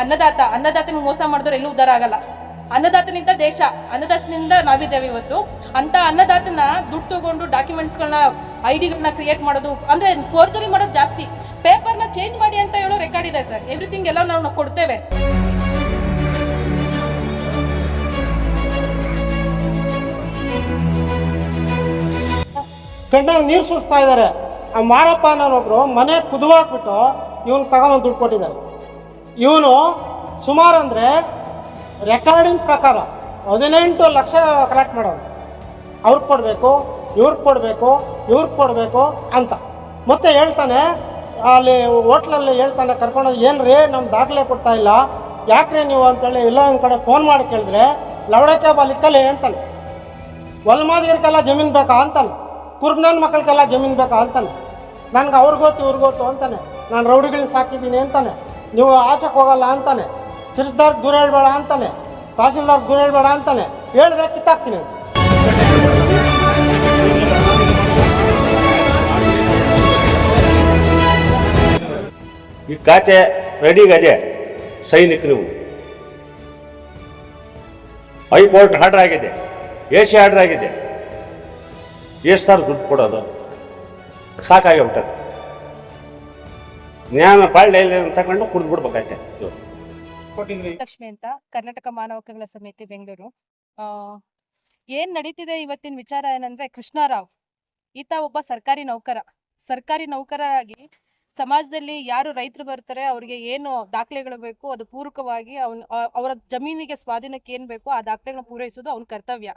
ಅನ್ನದಾತ ಅನ್ನದಾತನ ಮೋಸ ಮಾಡಿದ್ರೆ ಎಲ್ಲೂ ಉದ್ಧಾರ ಆಗಲ್ಲ. ಅನ್ನದಾತನಿಂದ ದೇಶ, ಅನ್ನದಾತನಿಂದ ನಾವಿದ್ದೇವೆ ಇವತ್ತು. ಅಂತ ಅನ್ನದಾತನ ದುಡ್ಡು ತಗೊಂಡು ಡಾಕ್ಯುಮೆಂಟ್ಸ್ಗಳನ್ನ ಐ ಡಿಗಳನ್ನ ಕ್ರಿಯೇಟ್ ಮಾಡೋದು, ಅಂದ್ರೆ ಫೋರ್ಜರಿ ಮಾಡೋದು ಜಾಸ್ತಿ. ಪೇಪರ್ನ ಚೇಂಜ್ ಮಾಡಿ ಅಂತ ಹೇಳೋ ರೆಕಾರ್ಡ್ ಇದೆ ಸರ್. ಎವ್ರಿಥಿಂಗ್ ಎಲ್ಲ ನಾವು ಕೊಡ್ತೇವೆ. ಕಣ್ಣಾಗ ನೀರು ಸುರಿಸ್ತಾ ಇದ್ದಾರೆ. ಮಾರಪ್ಪ ಅನ್ನೋನೊಬ್ರು ಮನೆ ಕುದುವಾಕ್ಬಿಟ್ಟು ಇವನ್ ತಗೊಂಡ್ ದುಡ್ಡು ಕೊಟ್ಟಿದ್ದಾರೆ. ಇವನು ಸುಮಾರು ಅಂದರೆ ರೆಕಾರ್ಡಿಂಗ್ ಪ್ರಕಾರ ಹದಿನೆಂಟು ಲಕ್ಷ ಕಲೆಕ್ಟ್ ಮಾಡೋರು ಅವ್ರಿಗೆ ಕೊಡಬೇಕು, ಇವ್ರಿಗೆ ಕೊಡಬೇಕು ಇವ್ರಿಗೆ ಕೊಡಬೇಕು ಅಂತ. ಮತ್ತೆ ಹೇಳ್ತಾನೆ, ಅಲ್ಲಿ ಹೋಟ್ಲಲ್ಲಿ ಹೇಳ್ತಾನೆ ಕರ್ಕೊಂಡೋಗಿ ಏನು ರೀ ನಮ್ಮ ದಾಖಲೆ ಕೊಡ್ತಾ ಇಲ್ಲ, ಯಾಕ್ರಿ ನೀವು ಅಂತೇಳಿ ಇಲ್ಲ ಒಂದು ಕಡೆ ಫೋನ್ ಮಾಡಿ ಕೇಳಿದ್ರೆ ಲವಡಕ್ಕೆ ಕಲೆ ಅಂತಾನೆ. ಹೊಲ್ಮಾದಿರ್ಗೆಲ್ಲ ಜಮೀನು ಬೇಕಾ ಅಂತಾನೆ. ಕುರ್ಗ್ನನ್ ಮಕ್ಕಳಿಗೆಲ್ಲ ಜಮೀನು ಬೇಕಾ ಅಂತಾನೆ. ನನಗೆ ಅವ್ರಿಗೊತ್ತು ಗೊತ್ತು ಇವ್ರಿಗೆ ಗೊತ್ತು ಅಂತಾನೆ. ನಾನು ರೌಡಿಗಳನ್ನ ಸಾಕಿದ್ದೀನಿ ಅಂತಾನೆ. ನೀವು ಆಚೆಗೆ ಹೋಗಲ್ಲ ಅಂತಾನೆ. ಚಿರ್ಸ್ದಾರ್ಗೆ ದೂರ ಹೇಳ್ಬೇಡ ಅಂತಾನೆ. ತಹಸೀಲ್ದಾರ್ ದೂರ ಹೇಳ್ಬೇಡ ಅಂತಾನೆ. ಹೇಳಿದ್ರೆ ಕಿತ್ತಾಕ್ತೀನಿ ಅಂತ. ಈ ರೆಡಿ ರೆಡಿಗದೆ ಸೈನಿಕ ನೀವು ಹೈಕೋರ್ಟ್ ಆರ್ಡರ್ ಆಗಿದೆ. ಸಿ ಆರ್ಡರ್ ಆಗಿದೆ. ಎಷ್ಟು ಸರ್ ದುಡ್ಡು ಕೊಡೋದು? ಸಾಕಾಗಿ ಬಿಟ್ಟದ್ದು ನ್ಯಾಯ ಇಲ್ಲ ತಗೊಂಡು ಕುಡಿದು ಬಿಡ್ಬೇಕಷ್ಟೆ ಇವತ್ತು ಲಕ್ಷ್ಮಿ ಅಂತ ಕರ್ನಾಟಕ ಮಾನವ ಹಕ್ಕುಗಳ ಸಮಿತಿ ಬೆಂಗಳೂರು. ಆ, ಏನ್ ನಡೀತಿದೆ ಇವತ್ತಿನ ವಿಚಾರ ಏನಂದ್ರೆ ಕೃಷ್ಣರಾವ್. ಈತ ಒಬ್ಬ ಸರ್ಕಾರಿ ನೌಕರ. ಸರ್ಕಾರಿ ನೌಕರರಾಗಿ ಸಮಾಜದಲ್ಲಿ ಯಾರು ರೈತರು ಬರ್ತಾರೆ ಅವ್ರಿಗೆ ಏನು ದಾಖಲೆಗಳು ಬೇಕು ಅದು ಪೂರಕವಾಗಿ ಅವನ್ ಆ- ಅವರ ಜಮೀನಿಗೆ ಸ್ವಾಧೀನಕ್ಕೆ ಏನ್ ಬೇಕು ಆ ದಾಖಲೆಗಳನ್ನ ಪೂರೈಸೋದು ಅವ್ನ ಕರ್ತವ್ಯ.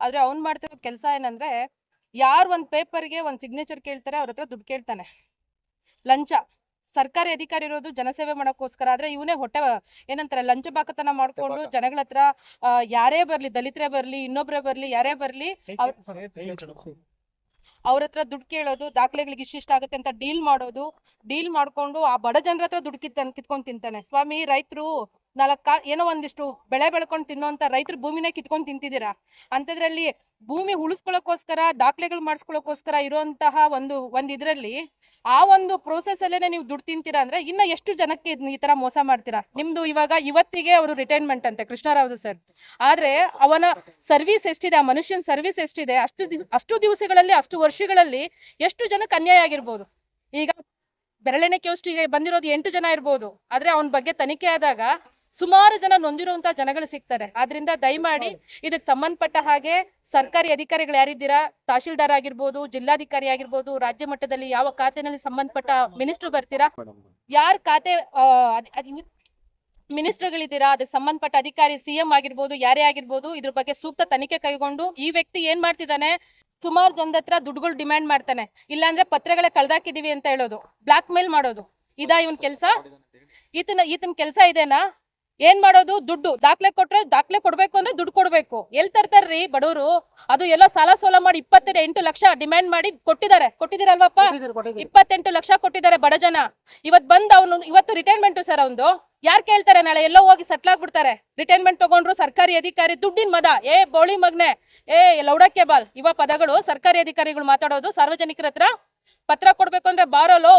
ಆದ್ರೆ ಅವ್ನ್ ಮಾಡ್ತಿರೋ ಕೆಲಸ ಏನಂದ್ರೆ ಯಾರು ಒಂದ್ ಪೇಪರ್ಗೆ ಒಂದ್ ಸಿಗ್ನೇಚರ್ ಕೇಳ್ತಾರೆ ಅವ್ರ ಹತ್ರ ದುಡ್ಡು ಕೇಳ್ತಾನೆ. ಲಂಚ. ಸರ್ಕಾರಿ ಅಧಿಕಾರಿ ಇರೋದು ಜನಸೇವೆ ಮಾಡೋಕ್ಕೋಸ್ಕರ. ಆದ್ರೆ ಇವನೇ ಹೊಟ್ಟೆ ಏನಂತಾರೆ ಲಂಚ ಬಾಕತನ ಮಾಡ್ಕೊಂಡು ಜನಗಳ ಹತ್ರ ಯಾರೇ ಬರ್ಲಿ ದಲಿತರೇ ಬರ್ಲಿ ಇನ್ನೊಬ್ರೇ ಬರ್ಲಿ ಯಾರೇ ಬರ್ಲಿ ಅವ್ರ ಹತ್ರ ದುಡ್ಡು ಕೇಳೋದು ದಾಖಲೆಗಳಿಗೆ ಇಷ್ಟಿಷ್ಟ ಆಗುತ್ತೆ ಅಂತ ಡೀಲ್ ಮಾಡೋದು ಡೀಲ್ ಮಾಡ್ಕೊಂಡು ಆ ಬಡ ಜನರ ಹತ್ರ ದುಡ್ಡು ಕಿತ್ತ ಕಿತ್ಕೊಂಡ್ ತಿಂತಾನೆ. ಸ್ವಾಮಿ ರೈತರು ನಾಲ್ಕ ಏನೋ ಒಂದಿಷ್ಟು ಬೆಳೆ ಬೆಳ್ಕೊಂಡು ತಿನ್ನುವಂಥ ರೈತರು ಭೂಮಿನೇ ಕಿತ್ಕೊಂಡು ತಿಂತಿದ್ದೀರಾ? ಅಂತದ್ರಲ್ಲಿ ಭೂಮಿ ಉಳಿಸ್ಕೊಳ್ಳೋಕ್ಕೋಸ್ಕರ ದಾಖಲೆಗಳು ಮಾಡಿಸ್ಕೊಳ್ಳೋಕ್ಕೋಸ್ಕರ ಇರುವಂತಹ ಒಂದು ಒಂದು ಇದರಲ್ಲಿ ಆ ಒಂದು ಪ್ರೋಸೆಸ್ ಅಲ್ಲೇನೆ ನೀವು ದುಡ್ಡು ತಿಂತೀರಾ ಅಂದ್ರೆ ಇನ್ನ ಎಷ್ಟು ಜನಕ್ಕೆ ಈ ತರ ಮೋಸ ಮಾಡ್ತೀರಾ? ನಿಮ್ಮದು ಇವಾಗ ಇವತ್ತಿಗೆ ಅವರು ರಿಟೈರ್ಮೆಂಟ್ ಅಂತೆ ಕೃಷ್ಣರಾವ್ ಸರ್ ಆದ್ರೆ ಅವನ ಸರ್ವಿಸ್ ಎಷ್ಟಿದೆ, ಆ ಮನುಷ್ಯನ ಸರ್ವಿಸ್ ಎಷ್ಟಿದೆ, ಅಷ್ಟು ಅಷ್ಟು ದಿವಸಗಳಲ್ಲಿ, ಅಷ್ಟು ವರ್ಷಗಳಲ್ಲಿ ಎಷ್ಟು ಜನಕ್ಕೆ ಅನ್ಯಾಯ ಆಗಿರ್ಬೋದು? ಈಗ ಬೆರಳೆಣಿಕೆ ಅಷ್ಟು ಈಗ ಬಂದಿರೋದು ಎಂಟು ಜನ ಇರ್ಬೋದು. ಆದ್ರೆ ಅವನ ಬಗ್ಗೆ ತನಿಖೆ ಆದಾಗ ಸುಮಾರು ಜನ ನೊಂದಿರುವಂತ ಜನಗಳು ಸಿಗ್ತಾರೆ. ಆದ್ರಿಂದ ದಯಮಾಡಿ ಇದಕ್ಕೆ ಸಂಬಂಧಪಟ್ಟ ಹಾಗೆ ಸರ್ಕಾರಿ ಅಧಿಕಾರಿಗಳು ಯಾರಿದ್ದೀರಾ? ತಹಶೀಲ್ದಾರ್ ಆಗಿರ್ಬೋದು ಜಿಲ್ಲಾಧಿಕಾರಿ ಆಗಿರ್ಬೋದು ರಾಜ್ಯ ಮಟ್ಟದಲ್ಲಿ ಯಾವ ಖಾತೆನಲ್ಲಿ ಸಂಬಂಧಪಟ್ಟ ಮಿನಿಸ್ಟರ್ ಬರ್ತೀರಾ? ಯಾರ್ ಖಾತೆ ಮಿನಿಸ್ಟರ್ಗಳಿದ್ದೀರಾ? ಅದಕ್ಕೆ ಸಂಬಂಧಪಟ್ಟ ಅಧಿಕಾರಿ ಸಿಎಂ ಆಗಿರ್ಬೋದು ಯಾರೇ ಆಗಿರ್ಬೋದು ಇದ್ರ ಬಗ್ಗೆ ಸೂಕ್ತ ತನಿಖೆ ಕೈಗೊಂಡು ಈ ವ್ಯಕ್ತಿ ಏನ್ ಮಾಡ್ತಿದ್ದಾನೆ? ಸುಮಾರು ಜನದ ಹತ್ರ ದುಡ್ಡುಗಳು ಡಿಮ್ಯಾಂಡ್ ಮಾಡ್ತಾನೆ. ಇಲ್ಲಾಂದ್ರೆ ಪತ್ರಗಳೇ ಕಳ್ದಾಕಿದೀವಿ ಅಂತ ಹೇಳೋದು. ಬ್ಲಾಕ್ ಮೇಲ್ ಮಾಡೋದು. ಇದಾ ಇವನ್ ಕೆಲ್ಸ? ಈತನ ಈತನ ಕೆಲಸ ಇದೆನಾ? ಏನ್ ಮಾಡೋದು? ದುಡ್ಡು. ದಾಖಲೆ ಕೊಟ್ರೆ ದಾಖಲೆ ಕೊಡ್ಬೇಕು ಅಂದ್ರೆ ದುಡ್ಡು ಕೊಡ್ಬೇಕು. ಎಲ್ ತರ್ತಾರ್ರಿ ಬಡವರು? ಅದು ಎಲ್ಲ ಸಾಲ ಸೋಲ ಮಾಡಿ ಇಪ್ಪತ್ತೆರಡು ಎಂಟು ಲಕ್ಷ ಡಿಮ್ಯಾಂಡ್ ಮಾಡಿ ಕೊಟ್ಟಿದ್ದಾರೆ. ಕೊಟ್ಟಿದ್ದೀರಲ್ವಪ್ಪ? ಇಪ್ಪತ್ತೆಂಟು ಲಕ್ಷ ಕೊಟ್ಟಿದ್ದಾರೆ ಬಡ ಜನ. ಇವತ್ ಬಂದ್ ಅವ್ನು ಇವತ್ತು ರಿಟೈರ್ಮೆಂಟ್ ಸರ್ ಅವನು ಯಾರ್ ಕೇಳ್ತಾರೆ ನಾಳೆ? ಎಲ್ಲೋ ಹೋಗಿ ಸೆಟ್ಲ್ ಆಗ್ಬಿಡ್ತಾರೆ. ರಿಟೈರ್ಮೆಂಟ್ ತಗೊಂಡ್ರು ಸರ್ಕಾರಿ ಅಧಿಕಾರಿ ದುಡ್ಡಿನ ಮದ. ಏ ಬೋಳಿ ಮಗ್ನೆ. ಏ ಲೌಡಕ್ಕೆ ಬಾಲ್. ಇವ ಪದಗಳು ಸರ್ಕಾರಿ ಅಧಿಕಾರಿಗಳು ಮಾತಾಡೋದು ಸಾರ್ವಜನಿಕರ ಹತ್ರ. ಪತ್ರ ಕೊಡ್ಬೇಕು ಅಂದ್ರೆ ಬಾರೋಲೋ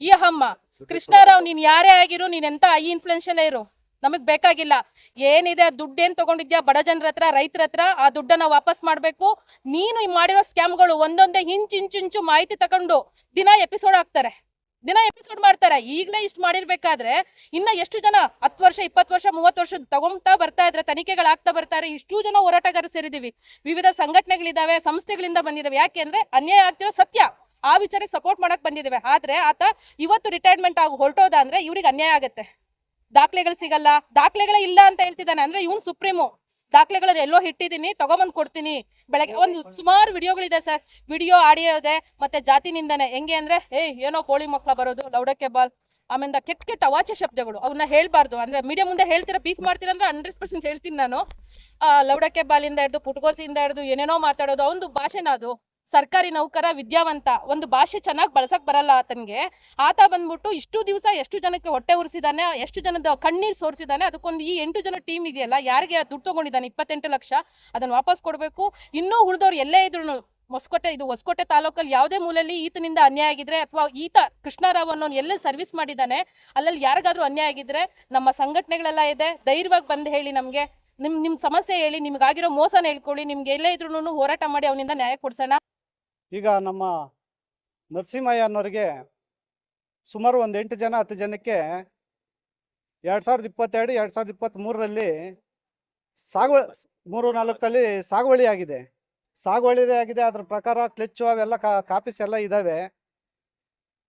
ಈ ಹಮ್ಮ ಕೃಷ್ಣರಾವ್ ನೀನ್ ಯಾರೇ ಆಗಿರು ನೀನ್ ಎಂತ ಐ ಇನ್ಫ್ಲೂಯೆನ್ಷಿಯಲ್ ಇರು. ನಮಗ್ ಬೇಕಾಗಿಲ್ಲ. ಏನಿದೆ ಆ ಏನ್ ತಗೊಂಡಿದ್ಯಾ, ಬಡ ಜನರ ಹತ್ರ, ರೈತರ ಹತ್ರ, ಆ ದುಡ್ಡನ್ನ ವಾಪಸ್ ಮಾಡ್ಬೇಕು. ನೀನು ಮಾಡಿರೋ ಸ್ಕ್ಯಾಮ್ಗಳು ಒಂದೊಂದೇ ಹಿಂಚ್ ಇಂಚ್ ಮಾಹಿತಿ ತಗೊಂಡು ದಿನ ಎಪಿಸೋಡ್ ಹಾಕ್ತಾರೆ. ದಿನ ಎಪಿಸೋಡ್ ಮಾಡ್ತಾರೆ. ಈಗಲೇ ಇಷ್ಟು ಮಾಡಿರ್ಬೇಕಾದ್ರೆ ಇನ್ನ ಎಷ್ಟು ಜನ ಹತ್ತು ವರ್ಷ, ಇಪ್ಪತ್ತು ವರ್ಷ, ಮೂವತ್ತು ವರ್ಷ ತಗೊಂತಾ ಬರ್ತಾ ಇದ್ರೆ ತನಿಖೆಗಳಾಗ್ತಾ ಬರ್ತಾರೆ, ಇಷ್ಟು ಜನ ಹೋರಾಟಗಾರರು ಸೇರಿದೀವಿ ವಿವಿಧ ಸಂಘಟನೆಗಳಿದಾವೆ, ಸಂಸ್ಥೆಗಳಿಂದ ಬಂದಿದಾವೆ. ಯಾಕೆ ಅಂದ್ರೆ ಅನ್ಯಾಯ ಆಗ್ತಿರೋ ಸತ್ಯ. ಆ ವಿಚಾರಕ್ಕೆ ಸಪೋರ್ಟ್ ಮಾಡಕ್ ಬಂದಿದ್ದೇವೆ ಆದ್ರೆ ಆತ ಇವತ್ತು ರಿಟೈರ್ಮೆಂಟ್ ಆಗಿ ಹೊರಟೋದ ಅಂದ್ರೆ ಇವ್ರಿಗೆ ಅನ್ಯಾಯ ಆಗುತ್ತೆ. ದಾಖಲೆಗಳು ಸಿಗಲ್ಲ. ದಾಖಲೆಗಳೇ ಇಲ್ಲ ಅಂತ ಹೇಳ್ತಿದ್ದಾನೆ. ಅಂದ್ರೆ ಇವನ್ ಸುಪ್ರೀಮು. ದಾಖಲೆಗಳನ್ನ ಎಲ್ಲೋ ಇಟ್ಟಿದ್ದೀನಿ ತಗೊಂಬಂದ್ ಕೊಡ್ತೀನಿ. ಬೆಳಗ್ಗೆ ಒಂದು ಸುಮಾರು ವಿಡಿಯೋಗಳಿದೆ ಸರ್. ವಿಡಿಯೋ ಆಡಿಯೋ ಇದೆ ಮತ್ತೆ ಜಾತಿ ನಿಂದನೆ. ಹೆಂಗೆ ಅಂದ್ರೆ ಏ ಏನೋ ಕೋಳಿ ಮಕ್ಕಳ ಬರೋದು ಲೌಡಕ್ಕೆ ಬಾಲ್. ಆಮೇಲೆ ಕೆಟ್ಟ ಕೆಟ್ಟ ಅವಾಚ್ಯ ಶಬ್ದಗಳು. ಅವನ್ನ ಹೇಳ್ಬಾರ್ದು. ಅಂದ್ರೆ ಮೀಡಿಯಾ ಮುಂದೆ ಹೇಳ್ತೀರಾ ಬೀಫ್ ಮಾಡ್ತೀರ ಅಂದ್ರೆ ಹಂಡ್ರೆಡ್ ಪರ್ಸೆಂಟ್ ಹೇಳ್ತೀನಿ ನಾನು. ಆ, ಲೌಡಕ್ಕೆ ಬಾಲಿಂದ ಹಿಡ್ದು ಪುಟ್ಗೋಸಿಯಿಂದ ಹಿಡ್ದು ಏನೇನೋ ಮಾತಾಡೋದು ಅವನು ಭಾಷೆನ ಅದು. ಸರ್ಕಾರಿ ನೌಕರ, ವಿದ್ಯಾವಂತ ಒಂದು ಭಾಷೆ ಚೆನ್ನಾಗಿ ಬಳಸಕ್ ಬರಲ್ಲ ಆತನಿಗೆ. ಆತ ಬಂದ್ಬಿಟ್ಟು ಇಷ್ಟು ದಿವಸ ಎಷ್ಟು ಜನಕ್ಕೆ ಹೊಟ್ಟೆ ಉರಿಸಿದಾನೆ, ಎಷ್ಟು ಜನದ ಕಣ್ಣೀರು ಸೋರಿಸಿದಾನೆ, ಅದಕ್ಕೊಂದು ಈ ಎಂಟು ಜನ ಟೀಮ್ ಇದೆಯಲ್ಲ, ಯಾರಿಗೆ ದುಡ್ಡು ತಗೊಂಡಿದ್ದಾನೆ ಇಪ್ಪತ್ತೆಂಟು ಲಕ್ಷ, ಅದನ್ನು ವಾಪಸ್ ಕೊಡಬೇಕು. ಇನ್ನೂ ಉಳಿದವ್ರು ಎಲ್ಲೇ ಇದ್ರು ಹೊಸಕೋಟೆ, ಇದು ಹೊಸಕೋಟೆ ತಾಲೂಕಲ್ಲಿ ಯಾವುದೇ ಮೂಲೆಯಲ್ಲಿ ಈತನಿಂದ ಅನ್ಯಾಯ ಆಗಿದ್ರೆ ಅಥವಾ ಈತ ಕೃಷ್ಣರಾವ್ ಅನ್ನೋ ಎಲ್ಲ ಸರ್ವಿಸ್ ಮಾಡಿದ್ದಾನೆ ಅಲ್ಲಲ್ಲಿ ಯಾರಿಗಾದ್ರೂ ಅನ್ಯಾಯ ಆಗಿದ್ರೆ ನಮ್ಮ ಸಂಘಟನೆಗಳೆಲ್ಲ ಇದೆ, ಧೈರ್ಯವಾಗಿ ಬಂದು ಹೇಳಿ ನಮಗೆ. ನಿಮ್ ನಿಮ್ ಸಮಸ್ಯೆ ಹೇಳಿ, ನಿಮ್ಗಾಗಿರೋ ಮೋಸನ ಹೇಳ್ಕೊಳ್ಳಿ, ನಿಮ್ಗೆ ಎಲ್ಲೇ ಇದ್ರೂ ಹೋರಾಟ ಮಾಡಿ ಅವನಿಂದ ನ್ಯಾಯ ಕೊಡ್ಸೋಣ. ಈಗ ನಮ್ಮ ನರಸಿಂಹಯ್ಯ ಅನ್ನೋರಿಗೆ ಸುಮಾರು ಒಂದು ಎಂಟು ಜನ ಹತ್ತು ಜನಕ್ಕೆ ಎರಡು ಸಾವಿರದ ಇಪ್ಪತ್ತೆರಡು ಎರಡು ಸಾವಿರದ ಇಪ್ಪತ್ತ್ಮೂರರಲ್ಲಿ ಸಾಗುವ ಮೂರು ನಾಲ್ಕಲ್ಲಿ ಸಾಗುವಳಿ ಆಗಿದೆ. ಸಾಗುವಳಿದೇ ಆಗಿದೆ ಅದ್ರ ಪ್ರಕಾರ ಕ್ಲಿಚ್ಚು ಅವೆಲ್ಲ ಕಾ ಕಾಪೀಸ್ ಎಲ್ಲ ಇದ್ದಾವೆ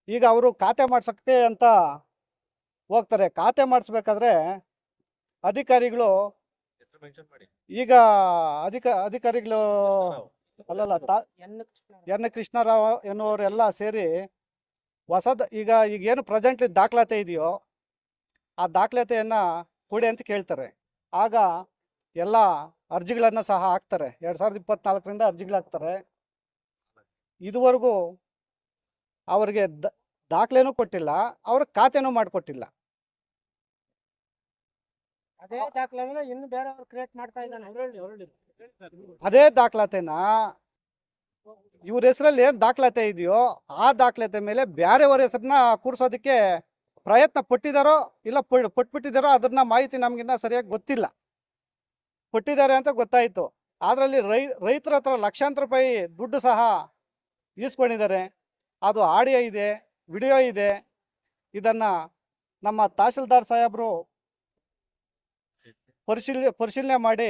ಈಗ ಅವರು ಖಾತೆ ಮಾಡ್ಸೋಕ್ಕೆ ಅಂತ ಹೋಗ್ತಾರೆ. ಖಾತೆ ಮಾಡಿಸ್ಬೇಕಾದ್ರೆ ಅಧಿಕಾರಿಗಳು ಈಗ ಅಧಿಕ ಅಧಿಕಾರಿಗಳು ಅಲ್ಲಲ್ಲ ತಾ ಎನ್ ಕೃಷ್ಣರಾವ್. ಎನ್ನುವರೆಲ್ಲ ಸೇರಿ ಹೊಸದ ಈಗ ಈಗ ಏನು ಪ್ರೆಸೆಂಟ್ಲಿ ದಾಖಲಾತಿ ಇದೆಯೋ ಆ ದಾಖಲಾತಿಯನ್ನು ಕೊಡಿ ಅಂತ ಕೇಳ್ತಾರೆ. ಆಗ ಎಲ್ಲ ಅರ್ಜಿಗಳನ್ನು ಸಹ ಹಾಕ್ತಾರೆ. ಎರಡ್ ಸಾವಿರದ ಇಪ್ಪತ್ನಾಲ್ಕರಿಂದ ಅರ್ಜಿಗಳಾಗ್ತಾರೆ. ಇದುವರೆಗೂ ಅವರಿಗೆ ದಾಖಲೆನೂ ಕೊಟ್ಟಿಲ್ಲ ಅವ್ರ ಖಾತೆನೂ ಮಾಡಿಕೊಟ್ಟಿಲ್ಲ. ಅದೇ ದಾಖಲೆ ಇನ್ನು ಬೇರೆ ಕ್ರಿಯೇಟ್ ಮಾಡ್ತಾ ಇದ್ದಾನೆ. ಅದೇ ದಾಖಲಾತಿನ? ಇವ್ರ ಹೆಸರಲ್ಲಿ ಏನ್ ದಾಖಲಾತಿ ಇದೆಯೋ ಆ ದಾಖಲಾತಿ ಮೇಲೆ ಬೇರೆಯವ್ರ ಹೆಸರನ್ನ ಕೂರಿಸೋದಕ್ಕೆ ಪ್ರಯತ್ನ ಪಟ್ಟಿದಾರೋ ಇಲ್ಲ ಪಟ್ಬಿಟ್ಟಿದಾರೋ ಅದನ್ನ ಮಾಹಿತಿ ನಮ್ಗಿನ್ನ ಸರಿಯಾಗಿ ಗೊತ್ತಿಲ್ಲ. ಪಟ್ಟಿದ್ದಾರೆ ಅಂತ ಗೊತ್ತಾಯಿತು. ಅದರಲ್ಲಿ ರೈ ರೈತರ ಹತ್ರ ಲಕ್ಷಾಂತರ ರೂಪಾಯಿ ದುಡ್ಡು ಸಹ ಈಸ್ಕೊಂಡಿದ್ದಾರೆ. ಅದು ಆಡಿಯೋ ಇದೆ ವಿಡಿಯೋ ಇದೆ. ಇದನ್ನ ನಮ್ಮ ತಹಶೀಲ್ದಾರ್ ಸಾಹೇಬರು ಪರಿಶೀಲ ಪರಿಶೀಲನೆ ಮಾಡಿ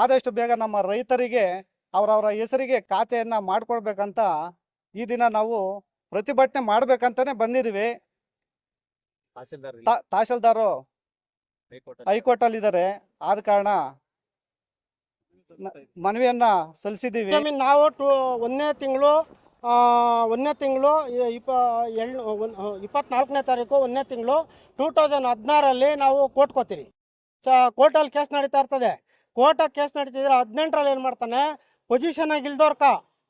ಆದಷ್ಟು ಬೇಗ ನಮ್ಮ ರೈತರಿಗೆ ಅವರವರ ಹೆಸರಿಗೆ ಖಾತೆಯನ್ನು ಮಾಡಿಕೊಡ್ಬೇಕಂತ ಈ ದಿನ ನಾವು ಪ್ರತಿಭಟನೆ ಮಾಡ್ಬೇಕಂತಾನೆ ಬಂದಿದ್ದೀವಿ. ತಹಶೀಲ್ದಾರು ಹೈಕೋರ್ಟಲ್ಲಿ? ಇದ್ದಾರೆ ಆದ ಕಾರಣ ಮನವಿಯನ್ನ ಸಲ್ಲಿಸಿದ್ದೀವಿ. ಜಮೀನ್ ನಾವು ಟು ಒಂದನೇ ತಿಂಗಳು ಒಂದನೇ ತಿಂಗಳು ಇಪ್ಪ ಎಳ್ ಇಪ್ಪತ್ನಾಲ್ಕನೇ ತಾರೀಕು ಒಂದನೇ ತಿಂಗಳು ಟೂ ತೌಸಂಡ್ ಹದಿನಾರಲ್ಲಿ ನಾವು ಕೋರ್ಟ್ ಕೋತೀರಿ ಸ ಕೋರ್ಟಲ್ಲಿ ಕೇಸ್ ನಡೀತಾ ಇರ್ತದೆ. ಕೋರ್ಟಾಗಿ ಕೇಸ್ ನಡೀತಿದ್ರೆ ಹದಿನೆಂಟರಲ್ಲಿ ಏನು ಮಾಡ್ತಾನೆ? ಪೊಸಿಷನಾಗಿ ಇಲ್ದೋರ್ಕ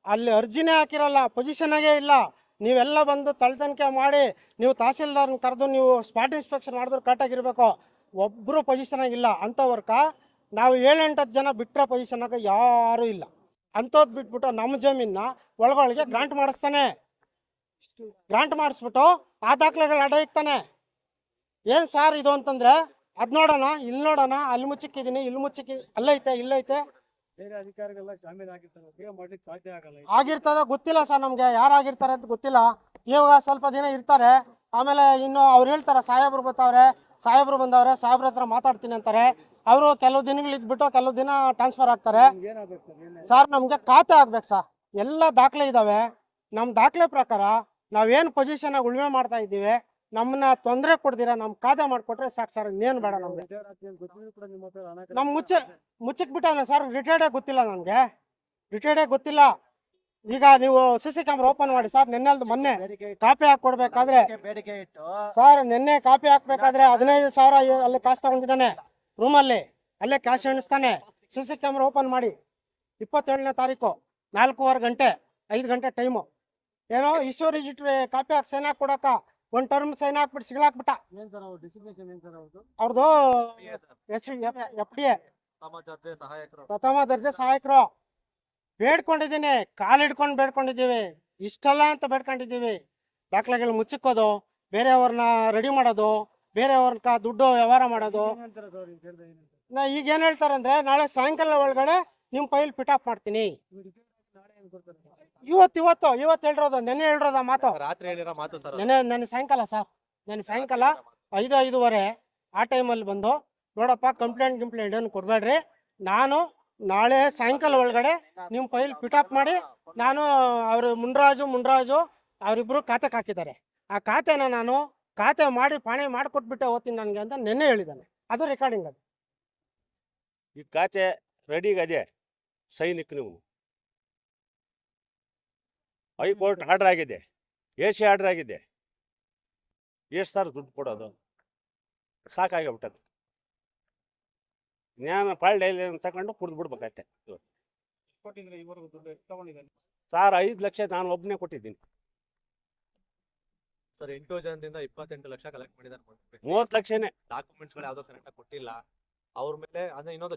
ಅಲ್ಲಿ ಅರ್ಜಿನೇ ಹಾಕಿರಲ್ಲ. ಪೊಸಿಷನಾಗೇ ಇಲ್ಲ. ನೀವೆಲ್ಲ ಬಂದು ತಳತನಿಕೆ ಮಾಡಿ ನೀವು ತಹಸೀಲ್ದಾರ್ನ ಕರೆದು ನೀವು ಸ್ಪಾಟ್ ಇನ್ಸ್ಪೆಕ್ಷನ್ ಮಾಡಿದ್ರೆ ಕರೆಕ್ಟಾಗಿರ್ಬೇಕು ಒಬ್ಬರು ಪೊಸಿಷನಾಗಿಲ್ಲ ಅಂಥವ್ರಕ ನಾವು ಏಳೆಂಟು ಜನ ಬಿಟ್ಟರೆ ಪೊಸಿಷನಾಗ ಯಾರೂ ಇಲ್ಲ. ಅಂಥದ್ದು ಬಿಟ್ಬಿಟ್ಟು ನಮ್ಮ ಜಮೀನ ಒಳಗೊಳಗೆ ಗ್ರಾಂಟ್ ಮಾಡಿಸ್ತಾನೆ. ಗ್ರಾಂಟ್ ಮಾಡಿಸ್ಬಿಟ್ಟು ಆ ದಾಖಲೆಗಳು ಅಡ ಇಕ್ತಾನೆ. ಏನು ಸಾರ್ ಇದು ಅಂತಂದ್ರೆ ಅದು ನೋಡೋಣ ಇಲ್ಲಿ ನೋಡೋಣ ಅಲ್ಲಿ ಮುಚ್ಚಕ್ಕಿದೀನಿ ಇಲ್ಲಿ ಮುಚ್ಚಿಕ್ಕಿ ಅಲ್ಲೈತೆ ಇಲ್ಲೈತೆ. ಬೇರೆ ಅಧಿಕಾರಿಗಳೆಲ್ಲ ಜಾಮೀನು ಆಗಿರ್ತಾರೆ ಬೇಗ ಮಾಡ್ಲಿಕ್ಕೆ ಸಾಧ್ಯ ಆಗಲ್ಲ ಆಗಿರ್ತದ ಗೊತ್ತಿಲ್ಲ ಸರ್ ನಮಗೆ ಯಾರಾಗಿರ್ತಾರೆ ಅಂತ ಗೊತ್ತಿಲ್ಲ. ಇವಾಗ ಸ್ವಲ್ಪ ದಿನ ಇರ್ತಾರೆ ಆಮೇಲೆ ಇನ್ನು ಅವ್ರು ಹೇಳ್ತಾರೆ ಸಾಹೇಬ್ರು ಬರ್ತಾವ್ರೆ ಸಾಹೇಬ್ರು ಬಂದವ್ರೆ ಸಾಹೇಬ್ರ ಹತ್ರ ಮಾತಾಡ್ತೀನಿ ಅಂತಾರೆ. ಅವರು ಕೆಲವು ದಿನಗಳು ಇದ್ಬಿಟ್ಟು ಕೆಲವು ದಿನ ಟ್ರಾನ್ಸ್ಫರ್ ಆಗ್ತಾರೆ. ಏನಾಗಬೇಕು ಸರ್ ನಮ್ಗೆ ಸರ್ ನಮಗೆ ಖಾತೆ ಆಗ್ಬೇಕು ಸರ್. ಎಲ್ಲ ದಾಖಲೆ ಇದ್ದಾವೆ ನಮ್ಮ ದಾಖಲೆ ಪ್ರಕಾರ ನಾವೇನು ಪೊಸಿಷನ್ ಉಳುಮೆ ಮಾಡ್ತಾ ಇದ್ದೀವಿ ನಮ್ಮನ್ನ ತೊಂದರೆ ಕೊಡ್ದಿರ ನಮ್ಮ ಕಾದ ಮಾಡ್ಕೊಟ್ರೆ ಸಾಕು ಸರ್ ಇನ್ನೇನು ಬೇಡ ನಮಗೆ. ನಮ್ ಮುಚ್ಚೆ ಮುಚ್ಚಕ್ ಬಿಟ್ಟ ಸರ್ ರಿಟೈರ್ಡೇ ಗೊತ್ತಿಲ್ಲ ನನಗೆ. ರಿಟೈರ್ಡೇ ಗೊತ್ತಿಲ್ಲ. ಈಗ ನೀವು ಸಿ ಸಿ ಕ್ಯಾಮ್ರಾ ಓಪನ್ ಮಾಡಿ ಸರ್ ನಿನ್ನೆಲ್ದು ಮೊನ್ನೆ ಕಾಪಿ ಹಾಕೊಡ್ಬೇಕಾದ್ರೆ ಕೊಡ್ಬೇಕಾದ್ರೆ ಸರ್ ನಿನ್ನೆ ಕಾಪಿ ಹಾಕ್ಬೇಕಾದ್ರೆ ಹದಿನೈದು ಸಾವಿರ ಅಲ್ಲಿ ಕಾಸು ತಗೊಂಡಿದ್ದಾನೆ. ರೂಮಲ್ಲಿ ಅಲ್ಲೇ ಕ್ಯಾಶ್ ಎಣಿಸ್ತಾನೆ. ಸಿ ಸಿ ಕ್ಯಾಮ್ರಾ ಓಪನ್ ಮಾಡಿ. ಇಪ್ಪತ್ತೇಳನೇ ತಾರೀಕು ನಾಲ್ಕೂವರೆ ಗಂಟೆ ಐದು ಗಂಟೆ ಟೈಮು. ಏನೋ ಇಶ್ಯೂ ರಿಜಿಸ್ಟ್ರಿ ಕಾಪಿ ಹಾಕಿ ಸೈನ್ ಹಾಕಿ ಕೊಡಕ ಒಂದು ಟರ್ಮ್ ಸೈನ್ ಹಾಕ್ಬಿಟ್ಟು ಸಿಗ್ಲಾಕ್ಬಿಟ್ಟ. ಏನ್ ಸರ್ ಅವ್ರ ಡಿಸಿಗ್ನೇಷನ್ ಏನ್ ಸರ್ ಅವ್ರದ್ದು ಅವ್ರದ್ದು ಎಸ್ ಎಫ್ ಡಿ ಎ. ಸಮಾಜ ಸಹಾಯಕರು. ಪ್ರಥಮ ದರ್ಜೆ ಸಹಾಯಕರು. ಬೇಡ್ಕೊಂಡಿದ್ದೀನಿ ಕಾಲು ಹಿಡ್ಕೊಂಡು ಬೇಡ್ಕೊಂಡಿದ್ದೀವಿ ಇಷ್ಟಲ್ಲ ಅಂತ ಬೇಡ್ಕೊಂಡಿದ್ದೀವಿ. ದಾಖಲೆಗಳು ಮುಚ್ಚಿಕ್ಕೋದು ಬೇರೆಯವ್ರನ್ನ ರೆಡಿ ಮಾಡೋದು ಬೇರೆಯವ್ರನ್ನ ದುಡ್ಡು ವ್ಯವಹಾರ ಮಾಡೋದು. ನಾ ಈಗ ಏನು ಹೇಳ್ತಾರೆ? ಅಂದರೆ ನಾಳೆ ಸಾಯಂಕಾಲ ಒಳಗಡೆ ನಿಮ್ಮ ಫೈಲ್ ಆಫ್ ಮಾಡ್ತೀನಿ ಇವ್ರು ರಿಟೈರ್ಡ್ ಆಗಿ ನಾಳೆ ಏನ್ ಕೊಡ್ತಾರೆ ಇವತ್ತು ಇವತ್ತು ಇವತ್ತು ಹೇಳಿರೋದು ನೆನೆ ಹೇಳಿರೋದ ಮಾತು. ರಾತ್ರಿ ಹೇಳಿರೋ ಮಾತು ಸರ್ ನೆನ್ನೆ ನೆನೆ ಸಾಯಂಕಾಲ ಸರ್ ನೆನೆ ಸಾಯಂಕಾಲ ಐದು ಐದುವರೆ ಆ ಟೈಮಲ್ಲಿ ಬಂದು ನೋಡಪ್ಪ ಕಂಪ್ಲೇಂಟ್ ಕಂಪ್ಲೇಂಟ್ ಏನು ಕೊಡಬೇಡ್ರಿ. ನಾನು ನಾಳೆ ಸಾಯಂಕಾಲ ಒಳಗಡೆ ನಿಮ್ಮ ಫೈಲ್ ಪಿಟಪ್ ಮಾಡಿ ನಾನು ಅವರು ಮುನ್ರಾಜು ಮುನ್ರಾಜು ಅವರಿಬ್ಬರು ಖಾತೆಗೆ ಹಾಕಿದ್ದಾರೆ. ಆ ಖಾತೆನ ನಾನು ಖಾತೆ ಮಾಡಿ ಪಾಣಿ ಮಾಡಿಕೊಟ್ಬಿಟ್ಟೆ ಓದ್ತೀನಿ ನನಗೆ ಅಂತ ನೆನ್ನೆ ಹೇಳಿದ್ದಾನೆ. ಅದು ರೆಕಾರ್ಡಿಂಗ್ ಅದು. ಈ ಖಾತೆ ರೆಡಿಗದೆ ಅದೇ ಸೈನಿಕ್ ನೀವು. ಹೈಕೋರ್ಟ್ ಆರ್ಡರ್ ಆಗಿದೆ. ಎ ಸಿ ಆರ್ಡರ್ ಆಗಿದೆ. ಎಷ್ಟು ಸರ್ ದುಡ್ಡು ಕೊಡೋದು? ಸಾಕಾಗಿಬಿಟ್ಟದು ಜ್ಞಾನ ಪಾಳ್ಯ ತಗೊಂಡು ಕುಡ್ದು ಬಿಡ್ಬೇಕಷ್ಟೆ. ಕೊಟ್ಟಿದ್ರೆ ಇವರೆಗೂ ದುಡ್ಡು ಎಷ್ಟು ತಗೊಂಡಿದ್ದಾನೆ. ಸಾರ್ ಐದು ಲಕ್ಷ ನಾನು ಒಬ್ಬನೇ ಕೊಟ್ಟಿದ್ದೀನಿ. ಸರ್ ಎಂಟು ಜನದಿಂದ ಇಪ್ಪತ್ತೆಂಟು ಲಕ್ಷ ಕಲೆಕ್ಟ್ ಮಾಡಿದ್ದಾರೆ. ಮೂವತ್ತು ಲಕ್ಷನೇ. ಡಾಕ್ಯುಮೆಂಟ್ಸ್ಗಳು ಯಾವ್ದೋ ಕರೆಕ್ಟ್ ಕೊಟ್ಟಿಲ್ಲ. ಅವ್ರ ಮೇಲೆ ಅಂದ್ರೆ ಇನ್ನೊಂದು